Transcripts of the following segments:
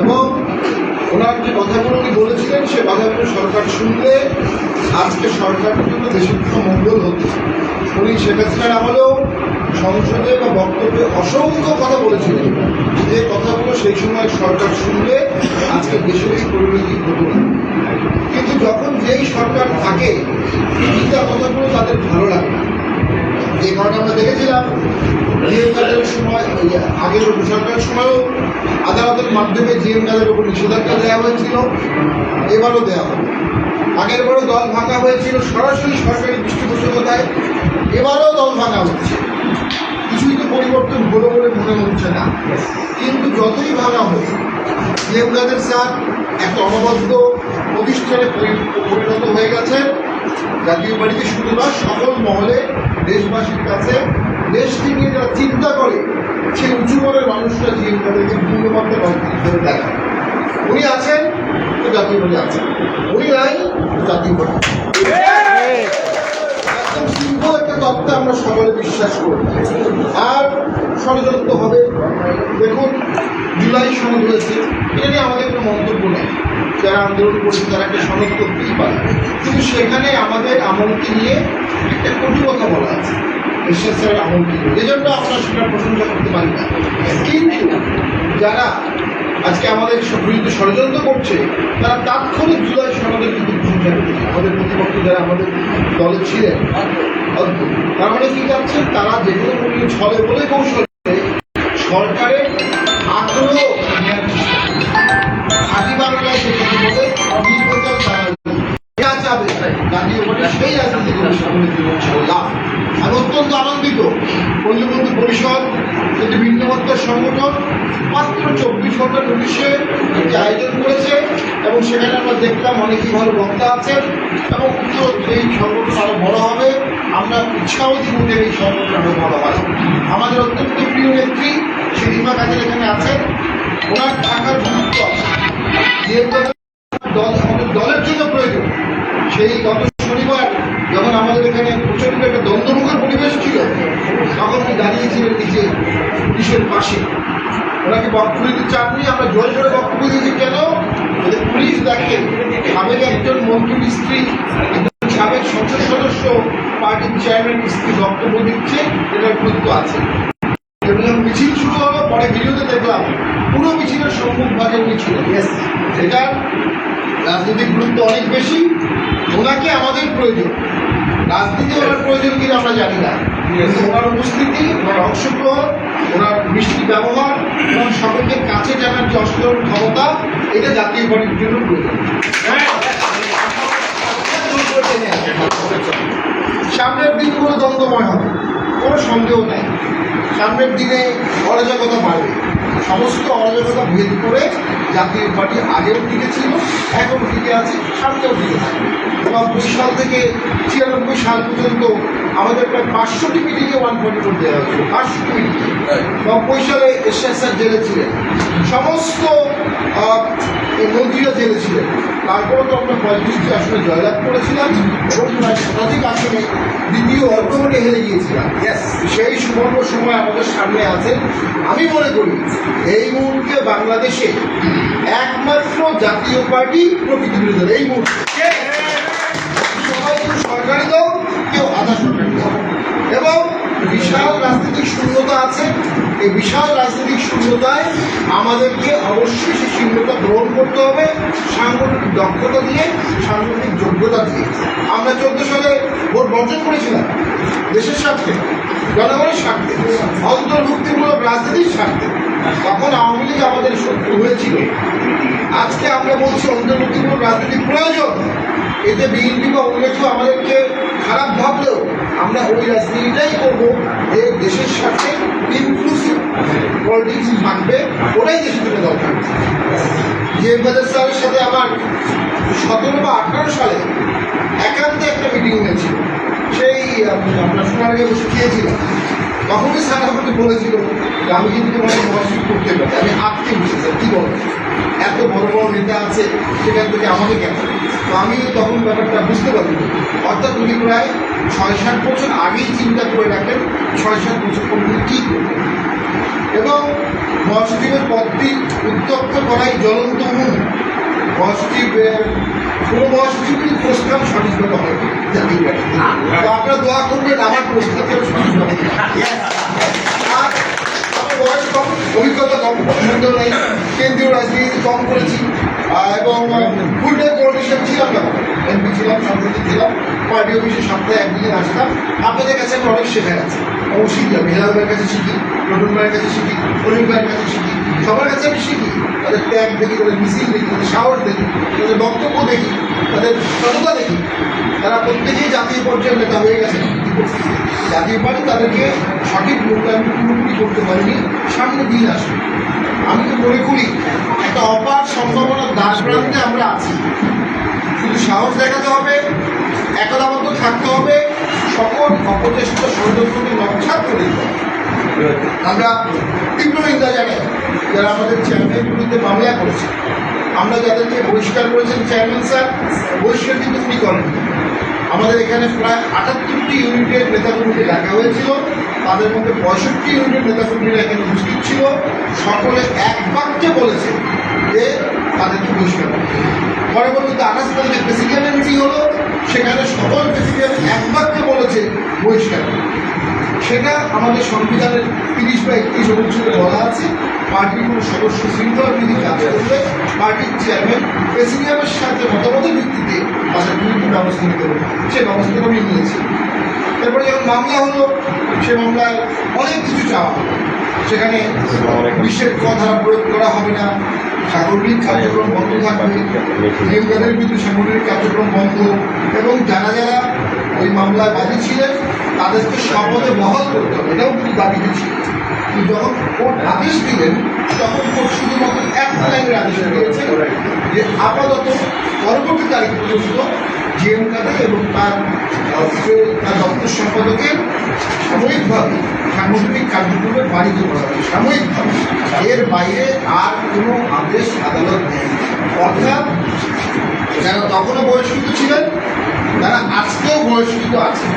এবং ওনার যে কথাগুলো উনি বলেছিলেন, সে কথাগুলো সরকার শুনলে আজকে সরকারের জন্য দেশের জন্য মঙ্গল হতো উনি শেখ হাসিনার আমলেও সংসদে বা বক্তব্যে অসংখ্য কথা বলেছিলেন। যে কথাগুলো সেই সময় সরকার শুনলে আজকে দেশের এই পরিণতি হতো না কিন্তু যখন যেই সরকার থাকে গীতা কথাগুলো তাদের ভালো লাগে না। যে কারণে আমরা দেখেছিলাম জিএম কাজের সময় আগের সরকারের সময়ও আদালতের মাধ্যমে জিএম কাজের উপর নিষেধাজ্ঞা দেওয়া হয়েছিল, এবারও দেওয়া হবে আগের বারও দল ভাঙা হয়েছিল, সরাসরি সরকারি পৃষ্ঠপোষকতায় এবারও দল ভাঙা হচ্ছে কিছুই তো পরিবর্তন হলো বলে মনে হচ্ছে না। কিন্তু যতই ভাঙা হোক জিএম কাদের স্যার একটা অনবদ্য প্রতিষ্ঠানে পরিণত হয়ে গেছে জাতীয় বাড়িতে শুধু না, সকল মহলে দেশবাসীর কাছে দেশকে নিয়ে যারা চিন্তা করে, সেই উঁচু মনের মানুষরা যে তাদেরকে মূল্যবান করে দেখেন উনি আছেন, তো জাতীয় বাড়ি আছেন। উনি নাই, তো জাতীয় বাড়ি একদম সিম্পল একটা তত্ত্বে আমরা সকলে বিশ্বাস করি। আর ষড়যন্ত্র হবে। দেখুন জুলাই সনদ হয়েছে। এটা নিয়ে আমাদের কোনো মন্তব্য নেই। যারা আন্দোলন করছে, তারা একটা সনদ করতেই পারে। কিন্তু সেখানে আমাদের আমলকে নিয়ে একটা কটু কথা বলা আছে। ঈশ্বর স্যারের আমলকে নিয়ে এজন্য আমরা সেটা প্রশংসা করতে পারি না। কিন্তু যারা আজকে আমাদের বিরুদ্ধে ষড়যন্ত্র করছে, তারা তাৎক্ষণিক জুলাই সনদের কিন্তু প্রশংসা করছে। আমাদের প্রতিপক্ষ যারা আমাদের দলে ছিলেন তার মানে কি যাচ্ছে? তারা যেগুলো ছলে বলে কৌশলে সরকারের সেই রাজনীতি দিবে ইনশাআল্লাহ। আমি অত্যন্ত আনন্দিত। পল্লীবন্ধু পরিষদ, একটি ভিন্নমত্তার সংগঠন, মাত্র চব্বিশ ঘণ্টা নোটিশে একটি আয়োজন করেছে এবং সেখানে আমরা দেখলাম অনেকই ভালো বক্তা আছেন এবং এই সংগঠন আরও বড় হবে। আমরা উৎসাহ যে এই সংগঠন আরও বড় হয়। আমাদের অত্যন্ত প্রিয় নেত্রী শিরিমা কাজের এখানে আছেন। ওনার থাকার গুরুত্ব দল, আমাদের দলের জন্য প্রয়োজন, সেই গত যখন প্রচণ্ড একটা দ্বন্দ্বমুখের পরিবেশ ছিল। তখন উনি দাঁড়িয়েছিলেন নিচে পুলিশের পাশে? ওনাকে বক্তব্য দিতে চাননি আমরা জোরে জোরে বক্তব্য দিয়েছি কেন? বলে পুলিশ দেখে সাবেক একজন মন্ত্রীর স্ত্রী একজন সাবেক সংসদ সদস্য পার্টির চেয়ারম্যান স্ত্রী বক্তব্য দিচ্ছে এটার গুরুত্ব আছে। এবং মিছিল শুরু হলো পরে ভিডিওতে দেখলাম পুরো মিছিলের সম্মুখ ভাগে উনি ছিলেন এটার রাজনৈতিক গুরুত্ব অনেক বেশি ওনাকে আমাদের প্রয়োজন। রাজনীতি ওনার প্রয়োজন কিনা আমরা জানি না। ওনার উপস্থিতি ওনার অংশগ্রহণ ওনার মিষ্টি ব্যবহার এবং সকলকে কাছে জানার যে অসাধারণ ক্ষমতা এটা জাতীয় পার্টির জন্য প্রয়োজন। সামনের দিনগুলো দ্বন্দ্বময় হবে কোনো সন্দেহ নাই। সামনের দিনে অরাজকতা বাড়বে। সমস্ত অরাজকতা ভেদ করে জাতীয় পার্টি আগেও টিকে ছিল, এখনও টিকে আছে, সামনেও টিকে থাকবে। এবং উনিশ সাল থেকে ছিয়ানব্বই সাল পর্যন্ত আমাদের প্রায় পাঁচশোটি মিটিংয়ে ওয়ান ফোর্টি ফোর দেওয়া হয়েছিল পাঁচশোটি মিটিং নব্বই সালে এসআর স্যার জেলে ছিলেন সমস্ত মন্ত্রীরা জেলে ছিলেন তারপরে তো আমরা পঁয়ত্রিশটি আসনে জয়লাভ করেছিলাম এবং প্রায় শতাধিক আসনে দ্বিতীয় অর্থমনে হেরে গিয়েছিলাম। সেই সুবর্ণ সময় আমাদের সামনে আছে। আমি মনে করি এই মুহূর্তে বাংলাদেশে একমাত্র জাতীয় পার্টি প্রকৃতি বিরোধী এই মুহূর্তে। সরকারি দল বিশাল রাজনৈতিক শূন্যতা আছে। এই বিশাল রাজনৈতিক শূন্যতায় আমাদেরকে অবশ্যই সেই শূন্যতা গ্রহণ করতে হবে, সাংগঠনিক দক্ষতা দিয়ে, সাংগঠনিক যোগ্যতা দিয়ে। আমরা চোদ্দ সালে ভোট বর্জন করেছিলাম, দেশের স্বার্থে, জনগণের স্বার্থে, অন্তর্ভুক্তিমূলক রাজনীতির স্বার্থে। তখন আওয়ামী লীগ আমাদের শত্রু হয়েছিল। আজকে আমরা বলছি অন্তর্ভুক্তিমূলক রাজনীতি প্রয়োজন। এতে বিএনপি বা অন্য কেউ আমাদেরকে খারাপ ভাবলেও আমরা ওই রাজনীতিটাই করব যে দেশের সাথে ইনক্লুসিভ পলিটিক্স থাকবে, ওটাই দেশের জন্য দরকার। যে বাজার স্যারের সাথে আমার সতেরো বা আঠারো সালে একান্তে একটা মিটিং হয়েছিল। সেই আপনার শোনার আগে বসে খেয়েছিলাম। তখনই স্যার আমাকে বলেছিল যে আমি কিন্তু তোমাকে মহাশিব করতে পারি আমি আটকে বসেছি, কী বলো? এত বড় বড় নেতা আছে, সেখান থেকে আমাকে কেন? তো আমি তখন ব্যাপারটা বুঝতে পারি অর্থাৎ উনি প্রায় ছয় সাত বছর আগেই চিন্তা করে রাখেন ছয় সাত বছর পর উনি কী করবেন এবং মহাসচিবের পদটি উত্তপ্ত করাই জ্বলন্ত মূল কোনো মহাসচিবের প্রস্তাব সঠিকভাবে হবে জাতীয় পার্টি তো আপনারা দোয়া করবেন, আমার প্রস্তাব যেন সঠিকভাবে। বয়স কম, অভিজ্ঞতা কম। সুন্দর নাই। কেন্দ্রীয় রাজনীতি কম করেছি। এবং ফুল টাইম পলিটিশিয়ান ছিলাম না এমপি ছিলাম সংসদে ছিলাম, পার্টি অফিসে সপ্তাহে একদিন আসতাম। আপনাদের কাছে আমি অনেক শেখা আছে। অবশ্যই আমি হেলাল ভাইয়ের কাছে শিখি, নতুন ভাইয়ের কাছে শিখি, অনিল ভাইয়ের কাছে শিখি, সবার কাছে আমি শিখি। তাদের ত্যাগ দেখি, তাদের মিছিল দেখি, তাদের সাহস দেখি, তাদের বক্তব্য দেখি, তাদের সততা দেখি। তারা প্রত্যেকেই জাতীয় পর্যায়ের নেতা হয়ে গেছে। জাতীয় পার্টি তাদেরকে সঠিক মূল্যায়ন পুরোপুরি করতে পারেনি। সামনে দিন আসবে। আমি তো মনে করি একটা অপার সম্ভাবনার দাস প্রান্তে আমরা আছি। শুধু সাহস দেখাতে হবে, একতাবদ্ধ থাকতে হবে, সকল অপচেষ্টা ষড়যন্ত্রকে নকশাত করে আমরা তীব্র নিন্দা জানাই যারা আমাদের বিরুদ্ধে মামলা করেছে। আমরা যাদেরকে বহিষ্কার করেছেন চেয়ারম্যান স্যার বহিষ্কার কিন্তু উনি করেননি। আমাদের এখানে প্রায় আটাত্তরটি ইউনিটের নেতাকর্মীকে ডাকা হয়েছিল। তাদের মধ্যে পঁয়ষট্টি ইউনিটের নেতাকর্মীরা এখানে উপস্থিত ছিল। সকলে এক বাক্যে বলেছে যে তাদেরকে বহিষ্কার। পরবর্তীতে আঠাশ তারিখে প্রেসিডেন্ট মিটিং হলো। সেখানে সকল প্রেসিডেন্ট এক বাক্যে বলেছে বহিষ্কার সেটা আমাদের সংবিধানের তিরিশ বা একত্রিশ অনুচ্ছেদে বলা আছে। পার্টির কোনো সদস্য শৃঙ্খলা বিধি কাজ করলে পার্টির চেয়ারম্যান প্রেসিডিয়ামের সাথে মতামতের ভিত্তিতে তাদের বিরুদ্ধে ব্যবস্থা নিতে হবে সে ব্যবস্থাটা আমি নিয়েছি। তারপরে যখন মামলা হলো, সে মামলায় অনেক কিছু চাওয়া সেখানে বিশ্বের কথা প্রয়োগ করা হবে না। সাগরিক কার্যক্রম বন্ধ থাকবে। নিয়োগের বিরুদ্ধে সাংগঠনিক কার্যক্রম বন্ধ। এবং যারা যারা ওই মামলায় বাদী ছিলেন, তাদেরকে শপথে বহাল করতে হবে। এটাও কিন্তু দাবিতে ছিল। কিন্তু যখন কোর্ট আদেশ দিলেন তখন কোর্ট শুধুমাত্র একটা লাইনের আদেশ দিয়েছেন যে আপাতত পরবর্তী তারিখ পর্যন্ত জিএম কাদের এবং তার তার দপ্তর সম্পাদকের সাময়িকভাবে সাংগঠনিক কার্যক্রমের বাণিজ্য করা হবে সাময়িকভাবে। এর বাইরে আর কোনো আদেশ আদালত নেই। অর্থাৎ যারা তখনও বয়স্কৃত ছিলেন তারা আজকেও বয়স্কৃত আছেন।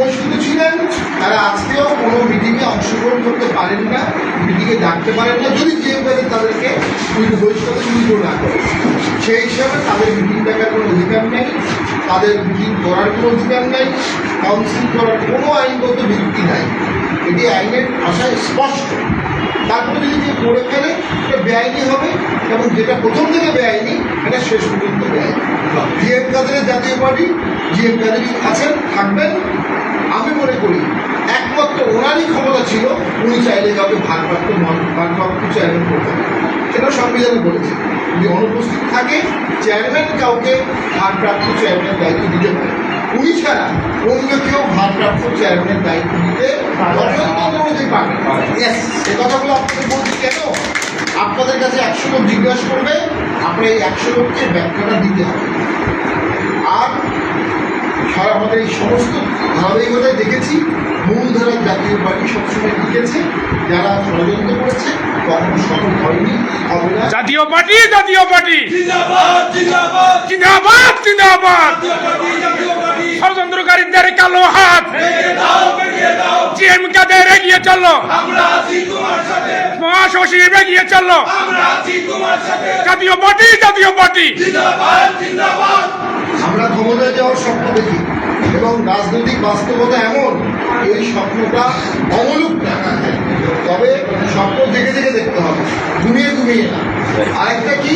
বয়স্কৃত ছিলেন তারা আজকেও কোনো মিটিংয়ে অংশগ্রহণ করতে পারেন না মিটিংয়ে ডাকতে পারেন না, যদি যে কাজে তাদেরকে বহিষ্কার সুযোগ না করে। সেই হিসাবে তাদের মিটিং ডাকার কোনো অধিকার নেই, তাদের মিটিং করার কোনো অধিকার নেই কাউন্সিল করার কোনো আইনগত ভিত্তি নাই। এটি আইনের ভাষায় স্পষ্ট। তারপরে যদি কেউ করে ফেলে, এটা বেআইনি হবে, এবং যেটা প্রথম থেকে বেআইনি, এটা শেষ পর্যন্ত বেআইনি। জিএম কাদেরের জাতীয় পার্টি, জিএম কাদেরই আছেন, থাকবেন। আমি মনে করি, একমাত্র ওনারই ক্ষমতা ছিল, উনি চাইলে কাউকে ভারপ্রাপ্ত ভারপ্রাপ্ত চেয়ারম্যান করতে সেটা সংবিধানে বলেছে। যদি অনুপস্থিত থাকে চেয়ারম্যান কাউকে ভারপ্রাপ্ত চেয়ারম্যান দায়িত্ব দিতে পারে। উনি ছাড়া অন্য কেউ ভারপ্রাপ্ত চেয়ারম্যানের দায়িত্ব নিতে গঠনতন্ত্র অনুযায়ী সে কথাগুলো আপনাদের বলছি কেন? আপনাদের কাছে একশো লোক জিজ্ঞাসা করবে, আপনার এই একশো লোককে ব্যাখ্যাটা দিতে হবে। আর সারা আমাদের এই সমস্ত ধারাবাহিকতায় দেখেছি। মূলধারার জাতীয় পার্টি সবসময় লিখেছে যারা ষড়যন্ত্র করেছে কখনো সফল হয়নি জাতীয় পার্টি জাতীয় পার্টি। জিন্দাবাদ জিন্দাবাদ। জিন্দাবাদ জিন্দাবাদ। জাতীয় পার্টি ষড়যন্ত্রকারীদের কালো হাত। জিএম কাদের এগিয়ে মহাসচিব এগিয়ে জাতীয় পার্টি জাতীয় পার্টি। জিন্দাবাদ জিন্দাবাদ। আমরা ক্ষমতায় যাওয়ার স্বপ্ন দেখি। এবং রাজনৈতিক বাস্তবতা এমন, এই স্বপ্নটা অমূলক তবে স্বপ্ন দেখে দেখে দেখতে হবে, ঘুমিয়ে ঘুমিয়ে না। আরেকটা কি,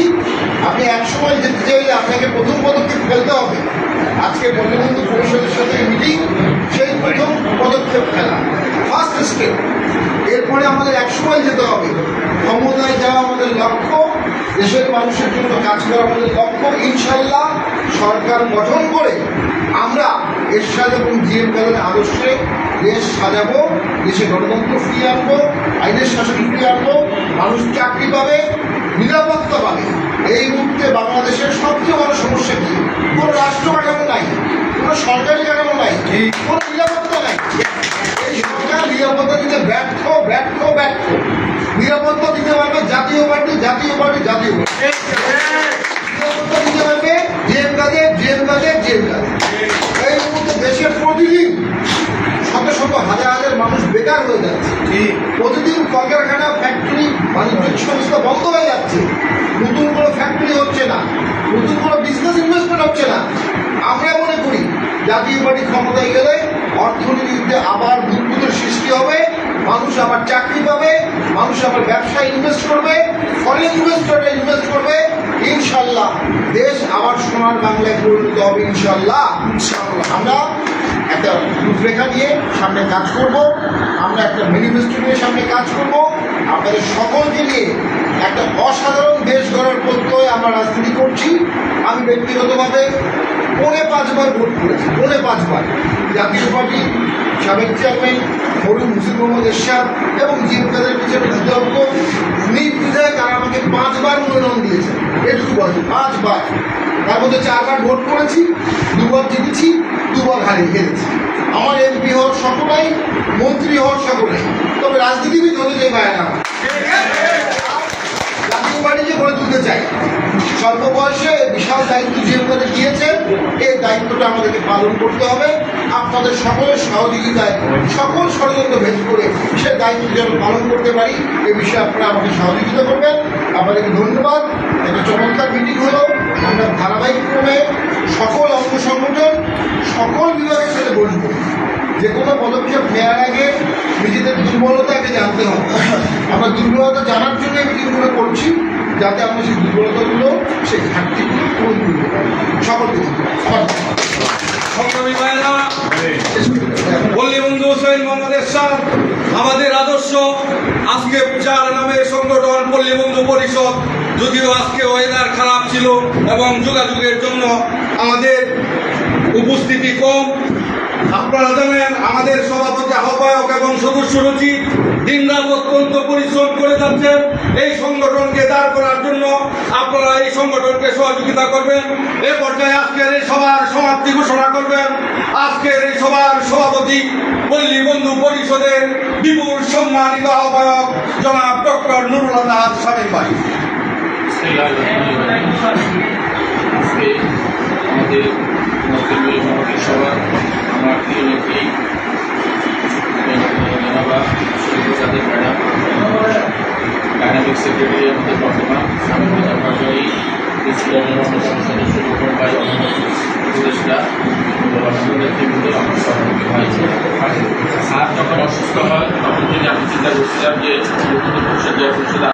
আপনি একসময় যেতে চাইলে আপনাকে প্রথম পদক্ষেপ ফেলতে হবে। আজকে বঙ্গবন্ধু পরিষদের সাথে মিটিং সেই প্রথম পদক্ষেপ ফেলা। ফার্স্ট স্টেপ এরপরে আমাদের একসময় যেতে হবে। ক্ষমতায় যাওয়া আমাদের লক্ষ্য, দেশের মানুষের জন্য কাজ করা আমাদের লক্ষ্য, ইনশাল্লাহ সরকার গঠন করে আমরা এরশাদ এবং জিএম কাদের আদর্শে দেশ সাজাবো দেশে গণতন্ত্র ফিরিয়ে আনব আইনের শাসন ফিরিয়ে আনব মানুষ চাকরি পাবে নিরাপত্তা পাবে। এই মুহূর্তে বাংলাদেশের সবচেয়ে বড় সমস্যা কি? কোনো রাষ্ট্র কাঠামো নাই কোনো সরকারি কাঠামো নাই কোনো নিরাপত্তা নাই। এই সরকার নিরাপত্তা দিতে ব্যর্থ ব্যর্থ ব্যর্থ। নিরাপত্তা দিতে পারবে জাতীয় পার্টি জাতীয় পার্টি জাতীয় পার্টি। নিরাপত্তা দিতে পারবে জেল কাজে জেল কাজে দেশের প্রতিদিন শত শত হাজার হাজার মানুষ বেকার হয়ে যাচ্ছে প্রতিদিন কলকারখানা ফ্যাক্টরি বাণিজ্যিক সংস্থা বন্ধ হয়ে যাচ্ছে নতুন কোনো ফ্যাক্টরি হচ্ছে না নতুন কোনো বিজনেস ইনভেস্টমেন্ট হচ্ছে না আমরা মনে করি জাতীয় পার্টি ক্ষমতায় গেলে অর্থনীতিতে আবার বুদ্বুদের সৃষ্টি হবে মানুষ আবার চাকরি পাবে মানুষ আবার ব্যবসায় ইনভেস্ট করবে ফরেন ইনভেস্টররা ইনভেস্ট করবে ইনশাল্লাহ। দেশ আবার সোনার বাংলায় পরিণত হবে ইনশাল্লাহ। ইনশাল্লাহ আমরা একটা রূপরেখা নিয়ে সামনে কাজ করব। আমরা একটা ম্যানিফেস্টো নিয়ে সামনে কাজ করব। আপনাদের সকলকে নিয়ে একটা অসাধারণ দেশ গড়ার প্রত্যয় আমরা রাজনীতি করছি। আমি ব্যক্তিগতভাবে পৌনে পাঁচবার ভোট করেছি, পৌনে পাঁচবার। জাতীয় পার্টি সাবেক চেয়ারম্যান মরুম হুসেন মোহাম্মদ এরশাদ এবং জিম কাদের পিছনে বিতর্ক আমাকে পাঁচবার মনোনয়ন দিয়েছেন। এটুকু বলছি পাঁচবার। তার মধ্যে চারবার ভোট করেছি, দুবার জিতেছি, দুবার হারিয়ে হেরেছি আমার এমপি হওয়ার সকলাই মন্ত্রী হওয়ার সকলাই তবে রাজনীতিবিদ হতে চাই ভাই না জাতীয় যে গড়ে তুলতে চাই, স্বল্প বয়সে বিশাল দায়িত্ব যে আপনাদের দিয়েছেন, এই দায়িত্বটা আমাদেরকে পালন করতে হবে। আপনাদের সকলের সহযোগিতায় সকল ষড়যন্ত্র ভেদ করে সে দায়িত্ব যেন পালন করতে পারি, এ বিষয়ে আপনারা আমাকে সহযোগিতা করবেন। আপনাদেরকে ধন্যবাদ। একটা চমৎকার মিটিং হলো। আমরা ধারাবাহিক ক্রমে সকল অঙ্গ সংগঠন সকল বিভাগের সাথে বসবো। যে কোনো পদক্ষেপ নেওয়ার আগে নিজেদের দুর্বলতাকে জানতে হবে। আমরা দুর্বলতা জানার জন্য এই মিটিংগুলো করছি যাতে আমরা সেই দুর্বলতাগুলো সেই ঘাটতিগুলো পূরণ করতে পারি। সকলকে ধন্যবাদ। সংগ্রামী ভাইরা পল্লী বন্ধু হোসেন মোহাম্মদ আমাদের আদর্শ আজকে যার নামে সংগঠন পল্লী বন্ধু পরিষদ, যদিও আজকে ওয়েদার খারাপ ছিল এবং যোগাযোগের জন্য আমাদের উপস্থিতি কম আপনারা জানেন, আমাদের সভাপতি আহ্বায়ক এবং সদস্য রচিত দিনরাত অত্যন্ত পরিশ্রম করে যাচ্ছেন। এই সংগঠনকে দাঁড় করার জন্য আপনারা এই সংগঠনকে সহযোগিতা করবেন। এ পর্যায়ে আজকের এই সভার সমাপ্তি ঘোষণা করবেন। আজকের এই সভার সভাপতি পল্লী বন্ধু পরিষদের বিপুল সম্মানিত আহ্বায়ক জনাব ডক্টর নুরুল সামিল ভাই। আমাদের ডাইনামিক সেক্রেটারি বর্তমান স্বামী সরকারি প্রেসিডেন্টের অন্যতম সদস্য ভাই উপদেষ্টা নেতৃবৃন্দ আমার ভাই স্যার যখন অসুস্থ হয়, তখন থেকে আমি চিন্তা করছিলাম যে পরিষদ